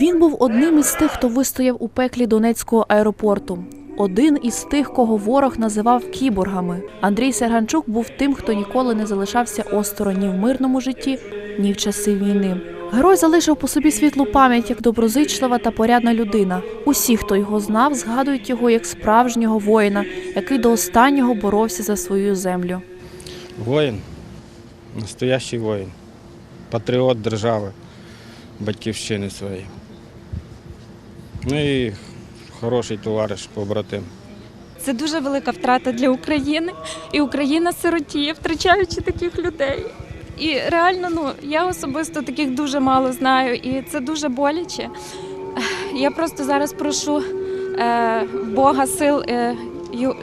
Він був одним із тих, хто вистояв у пеклі Донецького аеропорту. Один із тих, кого ворог називав кіборгами. Андрій Серганчук був тим, хто ніколи не залишався осторонь ні в мирному житті, ні в часи війни. Герой залишив по собі світлу пам'ять як доброзичлива та порядна людина. Усі, хто його знав, згадують його як справжнього воїна, який до останнього боровся за свою землю. Воїн, настоящий воїн, патріот держави, батьківщини своєї. Ну і хороший товариш, побратим. Це дуже велика втрата для України, і Україна сиротіє, втрачаючи таких людей. І реально, ну я особисто таких дуже мало знаю, і це дуже боляче. Я просто зараз прошу е, Бога сил е,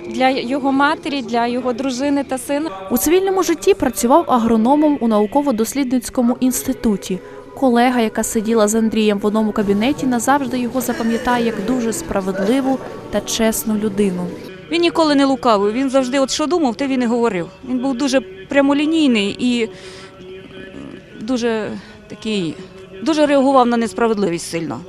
для його матері, для його дружини та сина. У цивільному житті працював агрономом у науково-дослідницькому інституті. Колега, яка сиділа з Андрієм в одному кабінеті, назавжди його запам'ятає як дуже справедливу та чесну людину. Він ніколи не лукавив. Він завжди, от що думав, те він і говорив. Він був дуже прямолінійний і дуже такий, дуже реагував на несправедливість сильно.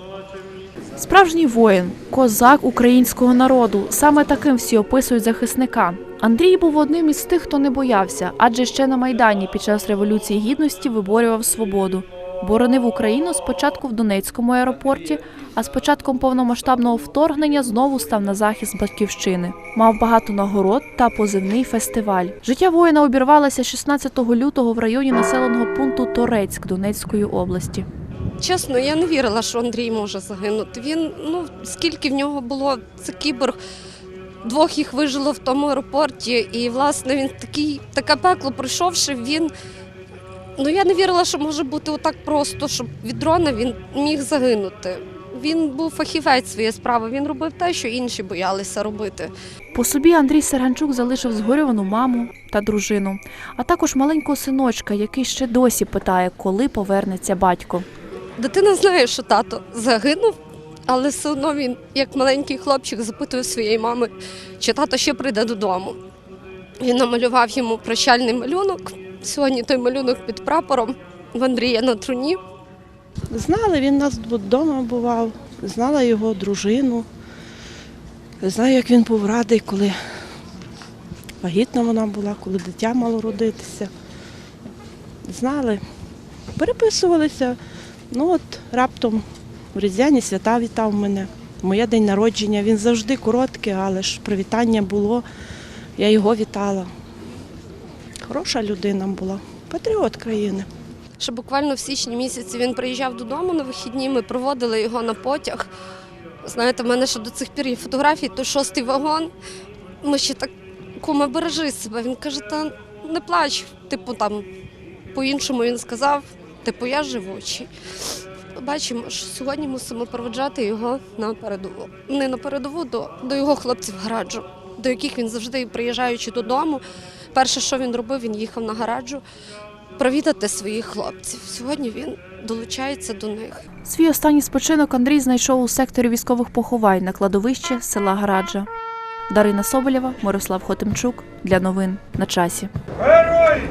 Справжній воїн, козак українського народу. Саме таким всі описують захисника. Андрій був одним із тих, хто не боявся, адже ще на майдані під час революції гідності виборював свободу. Боронив Україну спочатку в Донецькому аеропорті, а з початком повномасштабного вторгнення знову став на захист батьківщини. Мав багато нагород та позивний фестиваль. Життя воїна обірвалося 16 лютого в районі населеного пункту Торецьк Донецької області. Чесно, я не вірила, що Андрій може загинути. Він, ну, скільки в нього було, це кіборг. Двох їх вижило в тому аеропорті, і власне він такий, таке пекло пройшовши, він. Ну я не вірила, що може бути отак просто, щоб від дрона він міг загинути. Він був фахівець своєї справи. Він робив те, що інші боялися робити. По собі Андрій Серганчук залишив згорювану маму та дружину, а також маленького синочка, який ще досі питає, коли повернеться батько. Дитина знає, що тато загинув, але все одно він, як маленький хлопчик, запитує своєї мами, чи тато ще прийде додому. Він намалював йому прощальний малюнок. Сьогодні той малюнок під прапором в Андрія на труні. Знали, він у нас вдома бував, знала його дружину. Знаю, як він був радий, коли вагітна вона була, коли дитя мало родитися. Знали, переписувалися. Ну от раптом в Різдвяні свята вітав мене. Моє день народження. Він завжди короткий, але ж привітання було. Я його вітала. Хороша людина була, патріот країни. Що буквально в січні місяці він приїжджав додому на вихідні, ми проводили його на потяг. Знаєте, в мене ще до цих пір є фотографії, то шостий вагон. Ми ще так, кума, бережи себе. Він каже, та не плач. Типу, там, по-іншому він сказав, типу, я живучий. Бачимо, що сьогодні мусимо проведжати його на передову. Не на передову, до, до його хлопців гараджу, до яких він завжди, приїжджаючи додому, перше, що він робив, він їхав на гараджу провідати своїх хлопців. Сьогодні він долучається до них. Свій останній спочинок Андрій знайшов у секторі військових поховань на кладовищі села Гараджа. Дарина Соболєва, Мирослав Хотимчук для новин на часі. Герой!